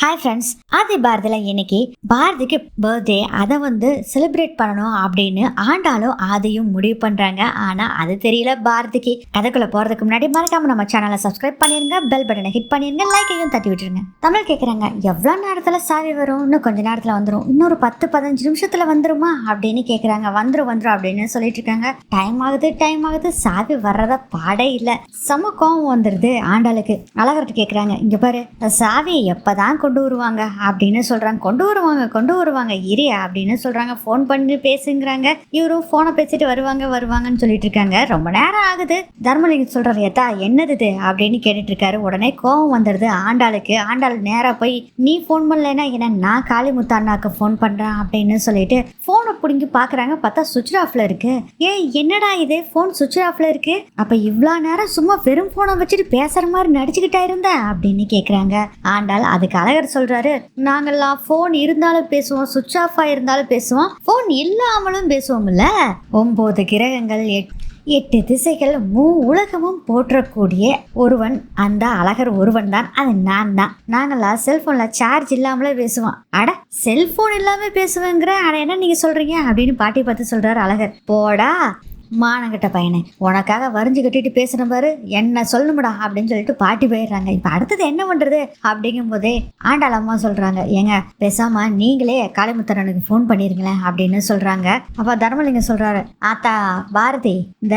Hi friends ஆதி பாரதியில் இன்னைக்கு பாரதிக்கு birthday அதை வந்து செலிப்ரேட் பண்ணணும் அப்படின்னு ஆண்டாலும் ஆதியும் முடிவு பண்ணுறாங்க ஆனால் அது தெரியல பாரதிக்கு. கதைக்குள்ளே போகிறதுக்கு முன்னாடி மறக்காமல் நம்ம சேனலை சப்ஸ்கிரைப் பண்ணிருங்க பெல் பட்டனை ஹிட் பண்ணிடுங்க லைக்கையும் தட்டி விட்டுருங்க. தமிழ் கேட்குறாங்க எவ்வளோ நேரத்தில் சாவி வரும்? இன்னும் கொஞ்ச நேரத்தில் வந்துடும் இன்னொரு பத்து பதினஞ்சு நிமிஷத்தில் வந்துருமா? அப்படின்னு கேட்குறாங்க வந்துடும் வந்துடும் அப்படின்னு சொல்லிட்டு இருக்காங்க. டைம் ஆகுது டைம் ஆகுது. சாவி வர்றத பாடே இல்லை. செம கோவம் வந்துடுது ஆண்டாளுக்கு. அழகர்கிட்ட கேட்குறாங்க இங்கே பாரு சாவி எப்போ தான் கொண்டு வருவாங்க அப்படின்னு சொல்கிறாங்க கொண்டு வருவாங்க கொண்டு வருவாங்க. இரு அப்படின்னு சொல்கிறாங்க ஃபோன் பண்ணி பேசுங்கிறாங்க. இவரும் ஃபோனை பேசிட்டு வருவாங்க வருவாங்கன்னு சொல்லிட்டு இருக்காங்க. ரொம்ப நேரம் ஆகுது. தர்மலிங்கம் சொல்கிறாரு ஏத்தா என்னது இது? அப்படின்னு கேட்டுட்டு இருக்காரு. உடனே கோவம் வந்துடுது ஆண்டாளுக்கு. ஆண்டாள் நேராக போய் நீ ஃபோன் பண்ணலைன்னா என்ன? நான் காளிமுத்து அண்ணாக்கு ஃபோன் பண்ணுறேன் அப்படின்னு சொல்லிட்டு ஃபோனை பிடிங்கி பார்க்குறாங்க பார்த்தா சுவிட்ச் ஆஃப்ல இருக்கு. ஏய் என்னடா இது? ஃபோன் சுவிட்ச் ஆஃப்ல இருக்கு. அப்போ இவ்வளோ நேரம் சும்மா வெறும் ஃபோனை வச்சுட்டு பேசுகிற மாதிரி நடிச்சுக்கிட்டா இருந்தேன் அப்படின்னு கேட்குறாங்க ஆண்டாள் அதுக்கு அழகர் சொல்கிறாரு நாங்கெல்லாம் ஃபோன் இருந்தாலும் பேசுவோம் சுவிட்ச் ஆஃப் ஆயிருந்தாலும் பேசுவோம். ஃபோன் இல்லாமலும் பேசுவோம்ல. ஒம்பது கிரகங்கள் எட் எட்டு திசைகள் மூ உலகமும் போற்றக்கூடிய ஒருவன் அந்த அழகர் ஒருவன் தான். அது நான் தான். நாங்களா செல்ஃபோனில் சார்ஜ் இல்லாமலே பேசுவோம். அட செல்ஃபோன் இல்லாமல் பேசுவேங்கிற அட என்ன நீங்கள் சொல்கிறீங்க அப்படின்னு பாட்டி பார்த்து சொல்றாரு அழகர். போடா மானங்கிட்ட பையனே உனக்காக வரிஞ்சு கட்டிட்டு பேசுன பாரு என்ன சொல்லணும்டா அப்படின்னு சொல்லிட்டு பாட்டி போயிடுறாங்க. இப்போ அடுத்தது என்ன பண்ணுறது அப்படிங்கும் போதே ஆண்டாள் அம்மா சொல்கிறாங்க ஏங்க பேசாம நீங்களே காளிமுத்தரனுக்கு ஃபோன் பண்ணிருங்களேன் அப்படின்னு சொல்கிறாங்க அப்போ தர்மலிங்கம் சொல்கிறாரு ஆத்தா பாரதி இந்த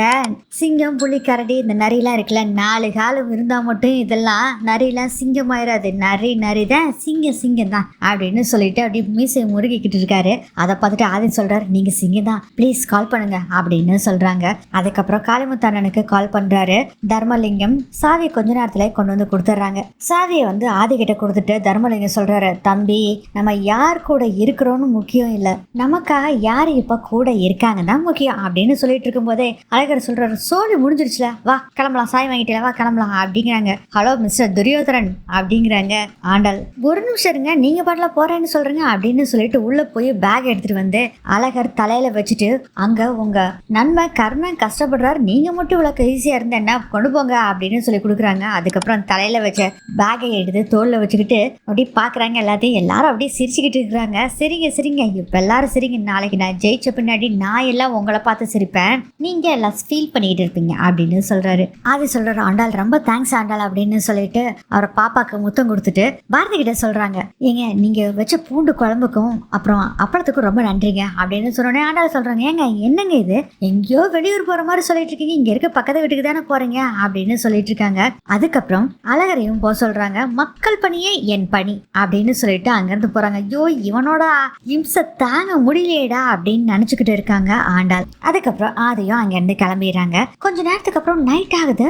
சிங்கம் புலி கரடி இந்த நரியெல்லாம் இருக்குல்ல நாலு காலம் இருந்தால் மட்டும் இதெல்லாம் நரியெல்லாம் சிங்கம் ஆயிடாது நரி நரி தான் சிங்கம் சிங்கம் தான் அப்படின்னு சொல்லிட்டு அப்படியே மீசை முருகிக்கிட்டு இருக்காரு. அதை பார்த்துட்டு ஆதி சொல்கிறாரு நீங்கள் சிங்கம் தான் ப்ளீஸ் கால் பண்ணுங்க அப்படின்னு சொல்கிறாங்க அதுக்கப்புறம் காளிமுத்தண்ணனுக்கு கால் பண்ணுறாரு தர்மலிங்கம் சாவியை கொஞ்ச நேரத்துல கொண்டு வந்து கொடுத்துட்றாங்க. சாவியை வந்து ஆதி கிட்ட கொடுத்துட்டு தர்மலிங்கம் சொல்கிறாரு தம்பி நம்ம யார் கூட இருக்கிறோன்னு முக்கியம் இல்லை. நமக்காக யார் இப்போ கூட இருக்காங்க தான் முக்கியம். அப்படின்னு சொல்லிட்டு இருக்கும்போதே அழகர் சொல்கிறாரு சோழி முடிஞ்சிருச்சுல. வா கிளம்பலாம். சாய் வாங்கிட்டல வா கிளம்பலாம். அப்படிங்கிறாங்க. ஹலோ மிஸ்டர் துரியோதரன் அப்படிங்கிறாங்க. ஆண்டாள் ஒரு நிமிஷம் இருங்க. நீங்கள் பாட்டில் போகிறேன்னு சொல்கிறீங்க அப்படின்னு சொல்லிட்டு உள்ளே போய் பேக் எடுத்துகிட்டு வந்து அழகர் தலையில் வச்சுட்டு அங்கே உங்கள் நன்மை கர்ணன் கஷ்டப்படுறாரு. நீங்கள் மட்டும் இவ்வளோ ஈஸியாக இருந்தால் என்ன கொண்டு போங்க அப்படின்னு சொல்லி கொடுக்குறாங்க. அதுக்கப்புறம் தலையில் வச்ச பேக்கை எடுத்து தோளில் வச்சுக்கிட்டு அப்படியே பார்க்குறாங்க எல்லாத்தையும். எல்லாரும் அப்படியே சிரிச்சுக்கிட்டு இருக்கிறாங்க. சரிங்க சரிங்க. இப்போ எல்லாரும் சரிங்க. நாளைக்கு நான் ஜெயிச்ச பின்னாடி நான் எல்லாம் உங்களை பார்த்து சிரிப்பேன். நீங்கள் எல்லாம் ஃபீல் பண்ணிக்கிட்டு இருப்பீங்க அப்படின்னு சொல்கிறாரு அது சொல்கிறாரு ஆண்டாள் ரொம்ப தேங்க்ஸ் ஆண்டாள் அப்படின்னு சொல்லிட்டு அவர் பாப்பாக்கு முத்தம் கொடுத்துட்டு பாரதி கிட்ட சொல்கிறாங்க ஏங்க நீங்கள் வச்ச பூண்டு குழம்புக்கும் அப்புறம் அப்பளத்துக்கும் ரொம்ப நன்றிங்க அப்படின்னு சொன்னோடனே ஆண்டாள் சொல்கிறாங்க ஏங்க என்னங்க இது? எங்கேயோ வெளியூர் போகிற மாதிரி சொல்லிட்டு இருக்கீங்க. இங்கே இருக்க பக்கத்து வீட்டுக்கு தானே போகிறீங்க அப்படின்னு சொல்லிட்டு இருக்காங்க. அதுக்கப்புறம் அழகரையும் போக சொல்கிறாங்க மக்கள் பணியே என் பணி அப்படின்னு சொல்லிட்டு அங்கேருந்து போகிறாங்க ஐயோ இவனோட இம்சை தாங்க முடியலையடா அப்படின்னு நினச்சிக்கிட்டு இருக்காங்க ஆண்டாள். அதுக்கப்புறம் ஆதியும் அங்கேருந்து கிளம்பிடுறாங்க. கொஞ்ச நேரத்துக்கு அப்புறம் நைட் ஆகுது.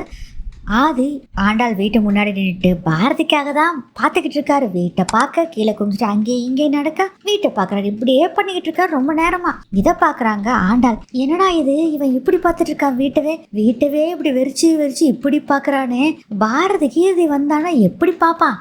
ஆதி ஆண்டாள் வீட்டு முன்னாடி நின்றுட்டு பாரதிக்காக தான் பார்த்துக்கிட்டு இருக்காரு. வீட்டை பார்க்க கீழே குமிச்சிட்டு அங்கே இங்கே நடக்க வீட்டை பார்க்குறாரு இப்படியே பண்ணிக்கிட்டு இருக்காரு ரொம்ப நேரமா. இதை பார்க்குறாங்க ஆண்டாள். என்னடா இது? இவன் இப்படி பார்த்துட்டு இருக்கான் வீட்டவே. வீட்டவே இப்படி வெறிச்சு வெறிச்சு இப்படி பார்க்குறானே. பாரதிக்கு இது வந்தானா எப்படி பார்ப்பான்?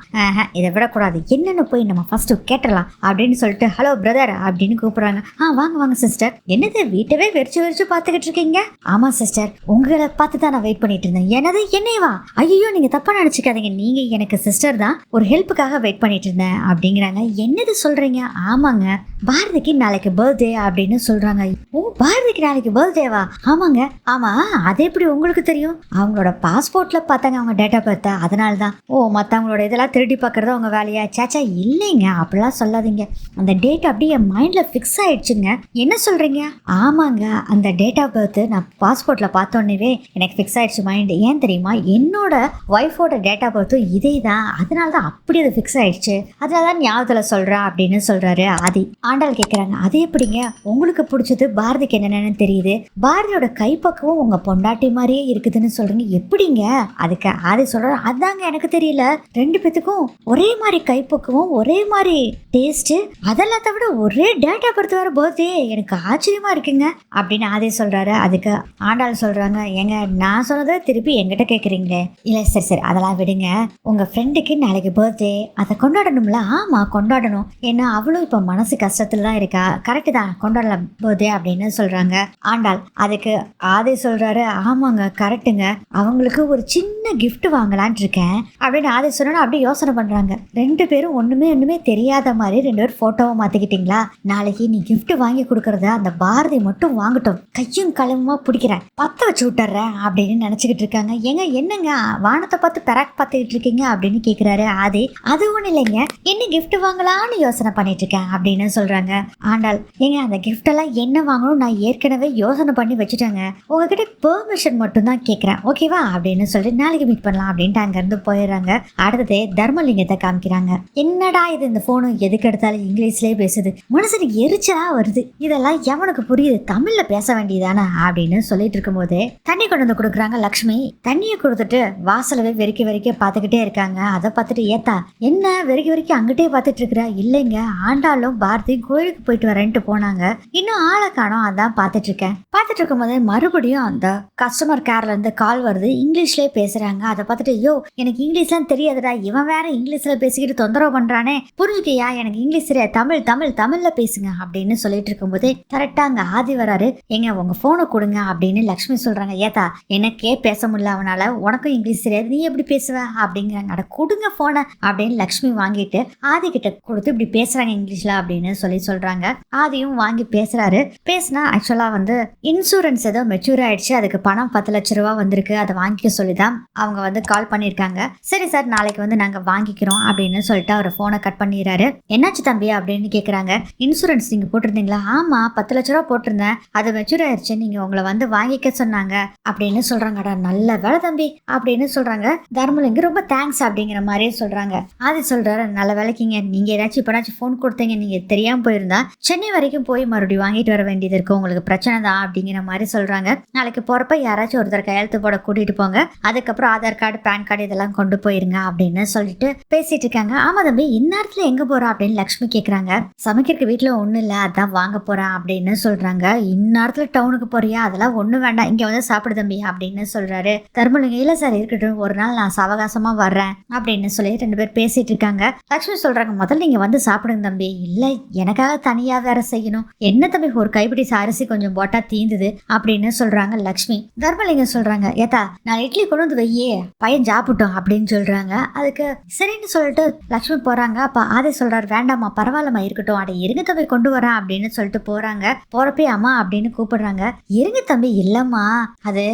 இதை விடக்கூடாது. என்னென்னு போய் நம்ம ஃபர்ஸ்ட் கேட்டலாம் அப்படின்னு சொல்லிட்டு ஹலோ பிரதர் அப்படின்னு கூப்பிடுறாங்க. ஆ வாங்க வாங்க சிஸ்டர் என்னது? வீட்டவே வெறிச்சு வெறிச்சு பார்த்துக்கிட்டு இருக்கீங்க? ஆமா சிஸ்டர் உங்களை பார்த்து தான் நான் வெயிட் பண்ணிட்டு இருந்தேன். எனது நினைவா ஐயோ நீங்க தப்பா நினைச்சுக்காதீங்க. நீங்க எனக்கு சிஸ்டர் தான். ஒரு ஹெல்ப்புக்காக வெயிட் பண்ணிட்டு இருந்தேன் அப்படிங்கிறாங்க. என்னது சொல்றீங்க? ஆமாங்க. பாரதிக்கு நாளைக்கு பர்த்டே அப்படின்னு சொல்றாங்க. ஓ பாரதிக்கு நாளைக்கு பர்த்டேவா ஆமாங்க. ஆமா அது எப்படி உங்களுக்கு தெரியும்? அவங்களோட பாஸ்போர்ட்ல பார்த்தாங்க அவங்க டேட்டா பர்த் அதனால தான் ஓ மற்றவங்களோட இதெல்லாம் திருடி பார்க்கறது அவங்க வேலையா? சேச்சா இல்லைங்க. அப்படிலாம் சொல்லாதீங்க. அந்த டேட் அப்படியே என் மைண்ட்ல ஃபிக்ஸ் ஆயிடுச்சுங்க. என்ன சொல்றீங்க? ஆமாங்க. அந்த டேட் ஆஃப் பர்த் நான் பாஸ்போர்ட்ல பார்த்தோன்னே எனக்கு ஃபிக்ஸ் ஆயிடுச்சு மைண்ட் ஏன் தெரியுமா? என்னோட ஒய்ஃபோட டேட்டா பொறுத்தும் பர்த்தும் இதே தான் அதனால தான் அப்படி அது ஃபிக்ஸ் ஆயிடுச்சு. அதனால தான் ஞாபகத்தில் சொல்கிறேன் அப்படின்னு சொல்கிறாரு ஆதி. ஆண்டாள் கேட்குறாங்க அது எப்படிங்க? உங்களுக்கு பிடிச்சது பாரதிக்கு என்னென்னு தெரியுது. பாரதியோட கைப்பக்குவம் உங்கள் பொண்டாட்டி மாதிரியே இருக்குதுன்னு சொல்கிறீங்க எப்படிங்க? அதுக்கு ஆதி சொல்கிற அதாங்க எனக்கு தெரியல. ரெண்டு பேத்துக்கும் ஒரே மாதிரி கைப்பக்குவம் ஒரே மாதிரி டேஸ்ட்டு அதெல்லாம் விட ஒரே டேட்டா பொறுத்து பர்த் வேறு எனக்கு ஆச்சரியமாக இருக்குங்க. அப்படின்னு ஆதி சொல்கிறாரு அதுக்கு ஆண்டாள் சொல்கிறாங்க ஏங்க நான் சொன்னதை திருப்பி என்கிட்ட கேட்குறீங்களே இல்லை சரி சரி அதெல்லாம் விடுங்க. உங்கள் ஃப்ரெண்டுக்கு நாளைக்கு பர்த்டே அதை கொண்டாடணும்ல? ஆமாம் கொண்டாடணும். ஏன்னா அவளும் இப்போ மனசு கஷ்டத்தில் தான் இருக்கா. கரெக்டு தான் கொண்டாடலாம் பர்த்டே அப்படின்னு சொல்கிறாங்க ஆண்டாள் அதுக்கு ஆதி சொல்கிறாரு ஆமாங்க கரெக்டுங்க அவங்களுக்கு ஒரு சின்ன கிஃப்ட் வாங்கலான்ட்டு இருக்கேன். அப்படின்னு ஆதி சொன்னா அப்படியே யோசனை பண்ணுறாங்க ரெண்டு பேரும் ஒன்றுமே ஒன்றுமே தெரியாத மாதிரி ரெண்டு பேரும் ஃபோட்டோவை மாற்றிக்கிட்டிங்களா நாளைக்கு நீ கிஃப்ட் வாங்கி கொடுக்குறத அந்த பாரதி மட்டும் வாங்கட்டும். கையும் களவுமா பிடிக்கிறேன். பற்ற வச்சு விட்டுறேன் அப்படின்னு நினச்சிக்கிட்டு இருக்காங்க. ஏங்க என்னங்க வானத்தை பார்த்து பெராக் பார்த்துக்கிட்டு இருக்கீங்க அப்படின்னு கேக்குறாரு ஆதி. அது ஒண்ணும் இல்லைங்க என்ன கிஃப்ட் வாங்கலாம்னு யோசனை பண்ணிட்டு இருக்கேன் அப்படின்னு சொல்றாங்க. ஆண்டாள் ஏங்க அந்த கிஃப்ட் எல்லாம் என்ன வாங்கணும் நான் ஏற்கனவே யோசனை பண்ணி வச்சுட்டேங்க. உங்ககிட்ட பெர்மிஷன் மட்டும் தான் கேட்குறேன் ஓகேவா அப்படின்னு சொல்லிட்டு நாளைக்கு மீட் பண்ணலாம் அப்படின்ட்டு அங்கேருந்து போயிடுறாங்க. அடுத்தது தர்மலிங்கத்தை காமிக்கிறாங்க. என்னடா இது இந்த ஃபோனு எதுக்கு எடுத்தாலும் இங்கிலீஷ்லேயே பேசுது. மனுஷனுக்கு எரிச்சலா வருது. இதெல்லாம் எவனுக்கு புரியுது? தமிழ்ல பேச வேண்டியதானே? அப்படின்னு சொல்லிட்டு இருக்கும்போது தண்ணி கொண்டு வந்து கொடுக்குறாங்க லக்ஷ்மி. தண்ணியை கொடுத்துட்டு வாசலவே வெறிக்க வெறிக்க பார்த்துக்கிட்டே இருக்காங்க. அதை பார்த்துட்டு ஏத்தா என்ன வெறிக்க வெறிக்க அங்கிட்டே பார்த்துட்டு இருக்கிற இல்லைங்க ஆண்டாளும் பாரதி கோயிலுக்கு போயிட்டு வரேன்ட்டு போனாங்க. இன்னும் ஆளை காணோம் அதான் பார்த்துட்டு இருக்கேன் பார்த்துட்டு இருக்கும்போது மறுபடியும் அந்த கஸ்டமர் கேர்ல இருந்து கால் வருது. இங்கிலீஷ்லயே பேசுறாங்க. அதை பார்த்துட்டு ஐயோ எனக்கு இங்கிலீஷ்லாம் தெரியாதுடா. இவன் வேற இங்கிலீஷ்ல பேசிக்கிட்டு தொந்தரவு பண்றானே. புரிஞ்சுக்கியா? எனக்கு இங்கிலீஷ் தெரியாது. தமிழ் தமிழ் தமிழ்ல பேசுங்க அப்படின்னு சொல்லிட்டு இருக்கும்போது கரெக்டா அங்க ஆதி வராரு எங்க உங்க போனை கொடுங்க அப்படின்னு லக்ஷ்மி சொல்றாங்க. ஏத்தா எனக்கே பேச முடியல அவனால. உனக்கும் இங்கிலீஷ் தெரியாது நீ எப்படி பேசுவ? அப்படிங்கிறாங்க. அட கொடுங்க போனை அப்படின்னு லக்ஷ்மி வாங்கிட்டு ஆதி கிட்ட கொடுத்து இப்படி பேசுறாங்க இங்கிலீஷ்ல அப்படின்னு சொல்லி சொல்றாங்க. ஆதியும் வாங்கி பேசுறாரு. பேசினா ஆக்சுவலா வந்து இன்சூரன்ஸ் ஏதோ மெச்சூர் ஆயிடுச்சு. அதுக்கு பணம் பத்து லட்ச ரூபா வந்திருக்கு. அதை வாங்கிக்க சொல்லி தான் அவங்க வந்து கால் பண்ணியிருக்காங்க. சரி சார் நாளைக்கு வந்து நாங்கள் வாங்கிக்கிறோம் அப்படின்னு சொல்லிட்டு அவர் ஃபோனை கட் பண்ணிடுறாரு. என்னாச்சு தம்பி அப்படின்னு கேட்குறாங்க இன்சூரன்ஸ் நீங்கள் போட்டிருந்தீங்களா? ஆமாம் பத்து லட்ச ரூபா போட்டிருந்தேன். அது மெச்சூர் ஆயிடுச்சு. நீங்கள் உங்களை வந்து வாங்கிக்க சொன்னாங்க அப்படின்னு சொல்கிறாங்கடா நல்ல வேலை தம்பி. அப்படின்னு சொல்றாங்க. தர்மலிங்க ரொம்ப தேங்க்ஸ் அப்படிங்கிற மாதிரியே சொல்றாங்க. ஆதி சொல்றாரு நல்ல வேலைக்குங்க. நீங்க ஏதாச்சும் இப்போனாச்சும் ஃபோன் கொடுத்தீங்க. நீங்க தெரியாம போயிருந்தா சென்னை வரைக்கும் போய் மறுபடியும் வாங்கிட்டு வர வேண்டியது இருக்கு. உங்களுக்கு பிரச்சனை தான் அப்படிங்கிற மாதிரி சொல்றாங்க. நாளைக்கு போறப்ப யாராச்சும் ஒருத்தர் கையெழுத்து போட கூட்டிட்டு போங்க. அதுக்கப்புறம் ஆதார் கார்டு பேன் கார்டு இதெல்லாம் கொண்டு போயிருங்க அப்படின்னு சொல்லிட்டு பேசிட்டு இருக்காங்க. ஆமா தம்பி இந்நேரத்துல எங்க போறா? அப்படின்னு லக்ஷ்மி கேக்குறாங்க. சமைக்கிறதுக்கு வீட்டுல ஒண்ணும் இல்ல. அதான் வாங்க போறேன் அப்படின்னு சொல்றாங்க. இந்நேரத்துல டவுனுக்கு போறியா? அதெல்லாம் ஒண்ணும் வேண்டாம். இங்க வந்து சாப்பிடு தம்பி அப்படின்னு சொல்றாரு தர்மலிங்க. இல்ல சார் இருக்கட்டும். ஒரு நாள் நான் சவகாசமாக வர்றேன் அப்படின்னு சொல்லி ரெண்டு பேர் பேசிட்டு இருக்காங்க. லக்ஷ்மி சொல்கிறாங்க முதல்ல நீங்கள் வந்து சாப்பிடுங்க தம்பி. இல்லை எனக்காக தனியாக வேற செய்யணும். என்ன தம்பி ஒரு கைப்பிடி அரிசி கொஞ்சம் போட்டா தீந்துது அப்படின்னு சொல்கிறாங்க லக்ஷ்மி. தர்மலிங்கம் சொல்கிறாங்க ஏத்தா நான் இட்லி கொண்டு வந்து வையே. பையன் சாப்பிட்டோம் அப்படின்னு சொல்கிறாங்க அதுக்கு சரின்னு சொல்லிட்டு லக்ஷ்மி போகிறாங்க அப்போ ஆதி சொல்கிறார் வேண்டாம்மா பரவாயில்லம்மா இருக்கட்டும். அட இருங்க தம்பி கொண்டு வரேன் அப்படின்னு சொல்லிட்டு போகிறாங்க போகிறப்பே அம்மா அப்படின்னு கூப்பிடுறாங்க. இருங்க தம்பி இல்லைம்மா. அது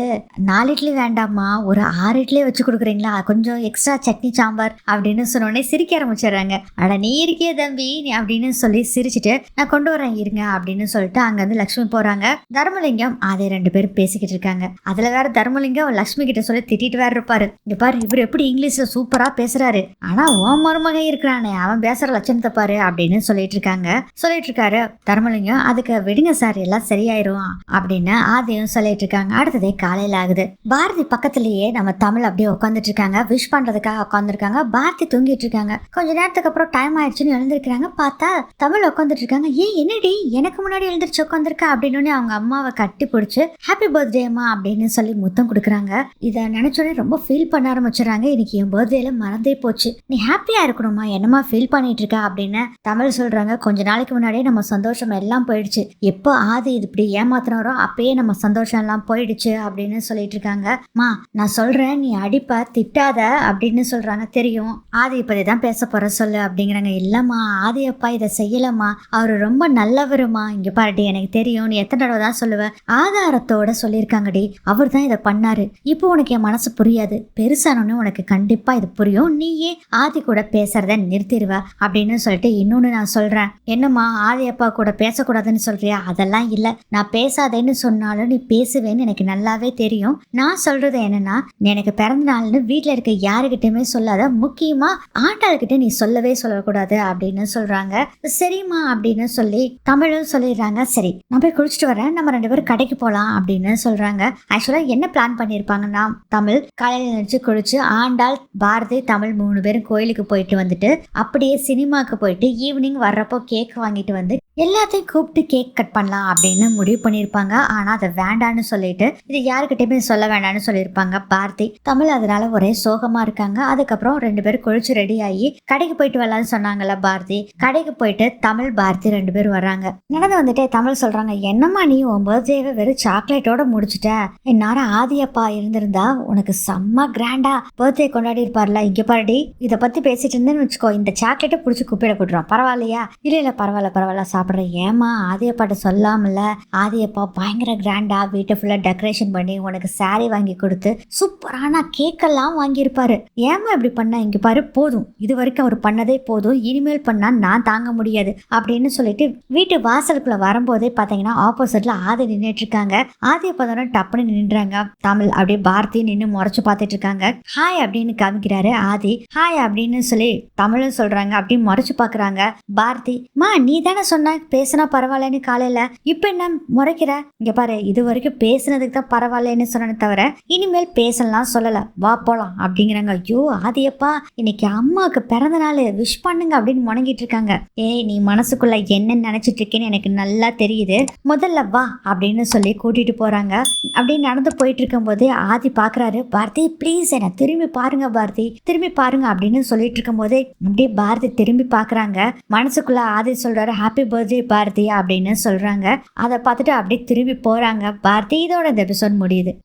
நாலு இட்லி வேண்டாம்மா. ஒரு ஆறு இட்லி வச்சு கொடுக்குறீங்களா? கொஞ்சம் எக்ஸ்ட்ரா சட்னி சாம்பார் அப்படின்னு சொன்னோடனே சிரிக்க ஆரம்பிச்சிடுறாங்க. அட நீ இருக்கிய தம்பி நீ அப்படின்னு சொல்லி சிரிச்சிட்டு நான் கொண்டு வரேன் இருங்க அப்படின்னு சொல்லிட்டு அங்கேருந்து லக்ஷ்மி போகிறாங்க தர்மலிங்கம் அதே ரெண்டு பேரும் பேசிக்கிட்டு இருக்காங்க. அதில் வேற தர்மலிங்கம் லக்ஷ்மி கிட்ட சொல்லி திட்டிட்டு வேற இருப்பாரு. இங்க பாரு இவர் எப்படி இங்கிலீஷில் சூப்பராக பேசுறாரு. ஆனால் ஓன் மருமகன் இருக்கிறானே அவன் பேசுகிற லட்சணத்தை பாரு அப்படின்னு சொல்லிட்டு இருக்காங்க. சொல்லிட்டு இருக்காரு தர்மலிங்கம் அதுக்கு விடுங்க சார் எல்லாம் சரியாயிரும் அப்படின்னு ஆதியும் சொல்லிட்டு இருக்காங்க. அடுத்ததே காலையில் ஆகுது. பாரதி பக்கத்துலேயே நம்ம தமிழ் அப்படியே உட்காந்துட்டு இருக்காங்க விஷ் பண்றதுக்காக உட்காந்துருக்காங்க பாரதி தூங்கிட்டு இருக்காங்க கொஞ்ச நேரத்துக்கு அப்புறம் டைம் ஆயிடுச்சுன்னு எழுந்திருக்கிறாங்க. பார்த்தா தமிழ் உட்காந்துட்டு இருக்காங்க ஏன் என்னடி? எனக்கு முன்னாடி எழுந்திரிச்சு உட்காந்துருக்க அப்படின்னு அவங்க அம்மாவை கட்டி பிடிச்சு ஹாப்பி பர்த்டே அம்மா அப்படின்னு சொல்லி முத்தம் கொடுக்குறாங்க. இதை நினைச்சோடனே ரொம்ப ஃபீல் பண்ண ஆரம்பிச்சுறாங்க இன்னைக்கு என் பர்த்டேல மறந்தே போச்சு. நீ ஹாப்பியா இருக்கணுமா என்னமா ஃபீல் பண்ணிட்டு இருக்க அப்படின்னு தமிழ் சொல்றாங்க. கொஞ்ச நாளைக்கு முன்னாடியே நம்ம சந்தோஷம் எல்லாம் போயிடுச்சு. எப்போ ஆதி இது இப்படி ஏமாத்தினாரோ அப்பயே நம்ம சந்தோஷம் எல்லாம் போயிடுச்சு அப்படின்னு சொல்லிட்டு இருக்காங்க மா நான் நான் சொல்கிறேன் நீ அடிப்ப திட்டாத அப்படின்னு சொல்கிறாங்க தெரியும். ஆதி தான் பேச போகிற சொல்லு அப்படிங்கிறாங்க. இல்லைம்மா ஆதி அப்பா இதை செய்யலம்மா. அவர் ரொம்ப நல்லவருமா. இங்கே பாருடி எனக்கு தெரியும். நீ எத்தனை தடவை தான் சொல்லுவ. ஆதாரத்தோட சொல்லியிருக்காங்கடி. அவர் தான் இதை பண்ணாரு. இப்போ உனக்கு என் மனசு புரியாது. பெருசானோன்னு உனக்கு கண்டிப்பாக இது புரியும். நீயே ஆதி கூட பேசுறத நிறுத்திடுவ அப்படின்னு சொல்லிட்டு இன்னொன்று நான் சொல்கிறேன் என்னம்மா ஆதி அப்பா கூட பேசக்கூடாதுன்னு சொல்கிறியா அதெல்லாம் இல்லை. நான் பேசாதேன்னு சொன்னாலும் நீ பேசுவேன்னு எனக்கு நல்லாவே தெரியும். நான் சொல்கிறது என்னென்னா எனக்கு பிறந்த நாள்னு வீட்ல இருக்க யாருக்கிட்டயுமே சொல்லாத முக்கியமா ஆண்டாள்கிட்ட நீ சொல்லவே சொல்லக்கூடாது அப்படின்னு சொல்றாங்க. சரிம்மா அப்படின்னு சொல்லி தமிழும் சொல்லிடுறாங்க. சரி நான் போய் குளிச்சுட்டு வரேன். நம்ம ரெண்டு பேரும் கடைக்கு போகலாம் அப்படின்னு சொல்றாங்க. ஆக்சுவலா என்ன பிளான் பண்ணியிருப்பாங்கன்னா தமிழ் காலையில் நினச்சி குளிச்சு ஆண்டாள் பாரதி தமிழ் மூணு பேரும் கோயிலுக்கு போயிட்டு வந்துட்டு அப்படியே சினிமாக்கு போயிட்டு ஈவினிங் வர்றப்போ கேக் வாங்கிட்டு வந்து எல்லாத்தையும் கூப்பிட்டு கேக் கட் பண்ணலாம் அப்படின்னு முடிவு பண்ணியிருப்பாங்க. ஆனால் அதை வேண்டான்னு சொல்லிட்டு இது யாருக்கிட்டையுமே சொல்ல வேண்டாம்னு சொல்லியிருப்பாங்க பாரதி தமிழ் அதனால ஒரே சோகமாக இருக்காங்க. அதுக்கப்புறம் ரெண்டு பேரும் குளிச்சு ரெடி ஆகி கடைக்கு போயிட்டு வரலாம்னு சொன்னாங்கல்ல பாரதி கடைக்கு போயிட்டு தமிழ் பாரதி ரெண்டு பேரும் வர்றாங்க. நடந்து வந்துட்டே தமிழ் சொல்கிறாங்க என்னம்மா நீ உன் பர்த்டேவை வெறும் சாக்லேட்டோட முடிச்சிட்ட? இந்நேரம் ஆதியப்பா இருந்திருந்தா உனக்கு செம்ம கிராண்டா பர்த்டே கொண்டாடி இருப்பார்ல. இங்கே பாருடி இதை பற்றி பேசிட்டு இருந்தேன்னு வச்சுக்கோ. இந்த சாக்லேட்டை பிடிச்சி குப்பையில கூட்டுறோம் பரவாயில்லையா? இல்லை இல்லை பரவாயில்ல பரவாயில்ல அப்புறம் ஏமா ஆதியப்பாட்ட சொல்லாமல ஆதியப்பா பயங்கர கிராண்டா வீட்டை ஃபுல்லாக டெக்கரேஷன் பண்ணி உனக்கு saree வாங்கி கொடுத்து சூப்பரான கேக்கெல்லாம் வாங்கியிருப்பாரு. ஏமா இப்படி பண்ண? இங்கே பாரு போதும். இது வரைக்கும் அவர் பண்ணதே போதும். இனிமேல் பண்ணால் நான் தாங்க முடியாது அப்படின்னு சொல்லிட்டு வீட்டு வாசலுக்குள்ள வரும்போதே பார்த்தீங்கன்னா ஆப்போசிட்ல ஆதி நின்றுட்டு இருக்காங்க ஆதிய பார்த்தோன்னா டப்புன்னு நின்றாங்க. தமிழ் அப்படியே பாரதி நின்று முறைச்சு பார்த்துட்டு இருக்காங்க ஹாய் அப்படின்னு காமிக்கிறாரு ஆதி. ஹாய் அப்படின்னு சொல்லி தமிழும் சொல்றாங்க. அப்படியே முறைச்சு பார்க்குறாங்க. பாரதி மா நீ தானே சொன்ன? பேசினா பரவாயில்லன்னு காலையில. இப்ப என்ன முறைக்கிற? இங்க பாரு இது வரைக்கும் பேசுனதுக்கு தான் பரவாயில்லன்னு சொன்னேனே தவிர இனிமேல் பேசலாம் சொல்லல. வா போலாம் அப்படிங்கிறாங்க. ஐயோ ஆதியப்பா இன்னைக்கு அம்மாவுக்கு பிறந்த நாள். விஷ் பண்ணுங்க அப்படின்னு முணங்கிட்டு இருக்காங்க. ஏய் நீ மனசுக்குள்ள என்ன நினைச்சிட்டு இருக்கேன்னு எனக்கு நல்லா தெரியுது. முதல்ல வா அப்படின்னு சொல்லி கூட்டிட்டு போறாங்க. அப்படின்னு நடந்து போயிட்டு இருக்கும்போது ஆதி பாக்குறாரு பாரதி ப்ளீஸ் என்ன திரும்பி பாருங்க பாரதி. திரும்பி பாருங்க அப்படின்னு சொல்லிட்டு இருக்கும்போதே அப்படியே பாரதி திரும்பி பாக்குறாங்க. மனசுக்குள்ள ஆதி சொல்றாரு ஹாப்பி பர்த்டே பாரதி அப்படின்னு சொல்கிறாங்க அதை பார்த்துட்டு அப்படியே திரும்பி போகிறாங்க பாரதி இதோட இந்த எபிசோட் முடியுது.